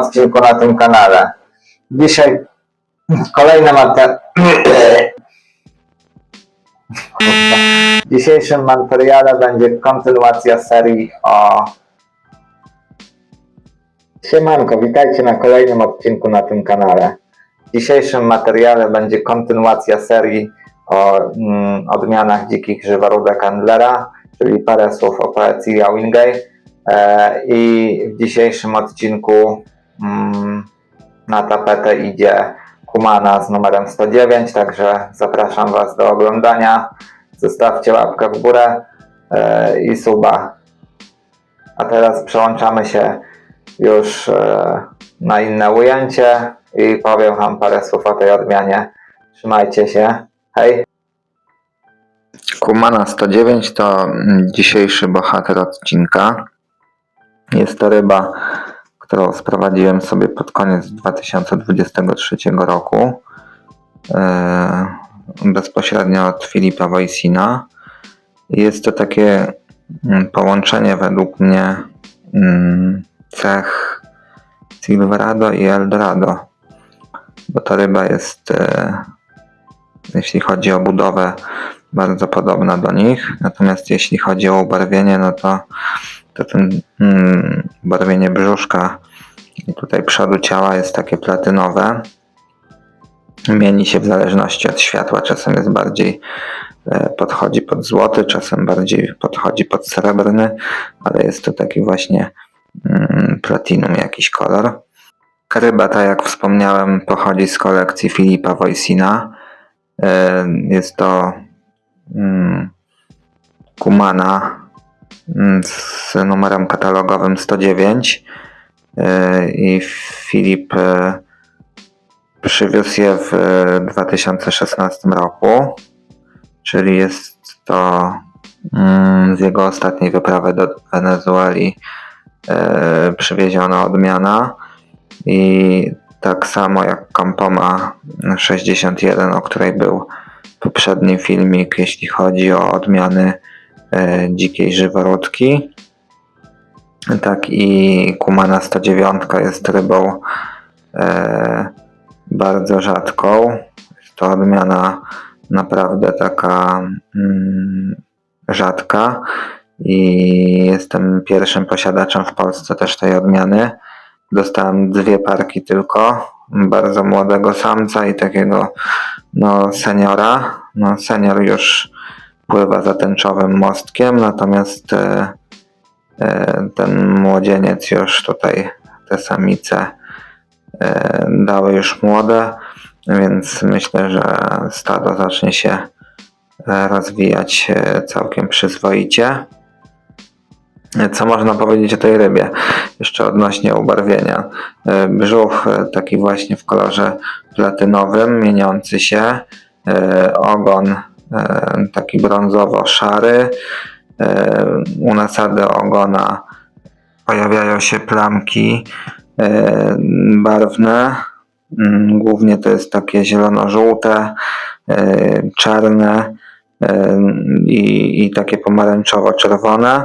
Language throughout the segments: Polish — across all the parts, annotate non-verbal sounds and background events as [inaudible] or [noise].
odcinku na tym kanale. Dzisiaj kolejny materiał. W [coughs] dzisiejszym materiale będzie kontynuacja serii o. Siemanko, witajcie na kolejnym odcinku na tym kanale. W dzisiejszym materiale będzie kontynuacja serii o mm, odmianach dzikich żyworódek Handlera, czyli parę słów o poecji Wingay. E, I w dzisiejszym odcinku na tapetę idzie Kumana z numerem 109, także zapraszam Was do oglądania. Zostawcie łapkę w górę e, i suba. A teraz przełączamy się już e, na inne ujęcie i powiem Wam parę słów o tej odmianie. Trzymajcie się. Hej! Kumana 109 to mm, dzisiejszy bohater odcinka. Jest to ryba, którą sprowadziłem sobie pod koniec 2023 roku. e, Bezpośrednio od Filipa Wojsina. Jest to takie mm, połączenie według mnie mm, cech Silverado i Eldorado. Bo ta ryba jest, e, jeśli chodzi o budowę, bardzo podobna do nich. Natomiast jeśli chodzi o ubarwienie, no to, to ten mm, ubarwienie brzuszka i tutaj przodu ciała jest takie platynowe. Mieni się w zależności od światła. Czasem jest bardziej e, podchodzi pod złoty, czasem bardziej podchodzi pod srebrny, ale jest to taki właśnie mm, platinum jakiś kolor. Ryba, tak jak wspomniałem, pochodzi z kolekcji Filipa Wojsina. E, Jest to mm, Kumana z numerem katalogowym 109 e, i Filip e, przywiózł je w e, 2016 roku, czyli jest to mm, z jego ostatniej wyprawy do Wenezueli przywieziona odmiana i tak samo jak Campoma 61, o której był poprzedni filmik, jeśli chodzi o odmiany dzikiej żyworódki. Tak i Kumana 109 jest rybą e, bardzo rzadką. Jest to odmiana naprawdę taka mm, rzadka i jestem pierwszym posiadaczem w Polsce też tej odmiany. Dostałem dwie parki tylko, bardzo młodego samca i takiego no, seniora. No, senior już pływa za tęczowym mostkiem, natomiast e, e, ten młodzieniec już tutaj, te samice e, dały już młode, więc myślę, że stado zacznie się rozwijać całkiem przyzwoicie. Co można powiedzieć o tej rybie? Jeszcze odnośnie ubarwienia. Brzuch taki właśnie w kolorze platynowym, mieniący się. Ogon taki brązowo-szary. E, U nasady ogona pojawiają się plamki e, barwne. Mm, Głównie to jest takie zielono-żółte, e, czarne e, i, i takie pomarańczowo-czerwone.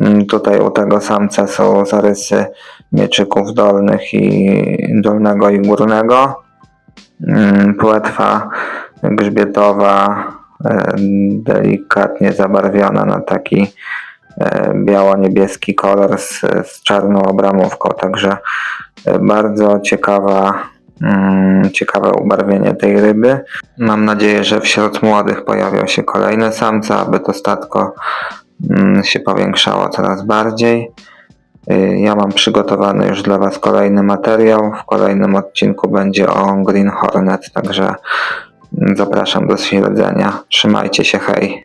Mm, Tutaj u tego samca są zarysy mieczyków dolnych i dolnego i górnego. Mm, Płetwa grzbietowa e, delikatnie zabarwiona na taki e, biało-niebieski kolor z, z czarną obramówką, także e, bardzo ciekawa, mm, ciekawe ubarwienie tej ryby. Mam nadzieję, że wśród młodych pojawią się kolejne samce, aby to statko mm, się powiększało coraz bardziej. Ja mam przygotowany już dla Was kolejny materiał. W kolejnym odcinku będzie o Green Hornet, także zapraszam do śledzenia. Trzymajcie się, hej!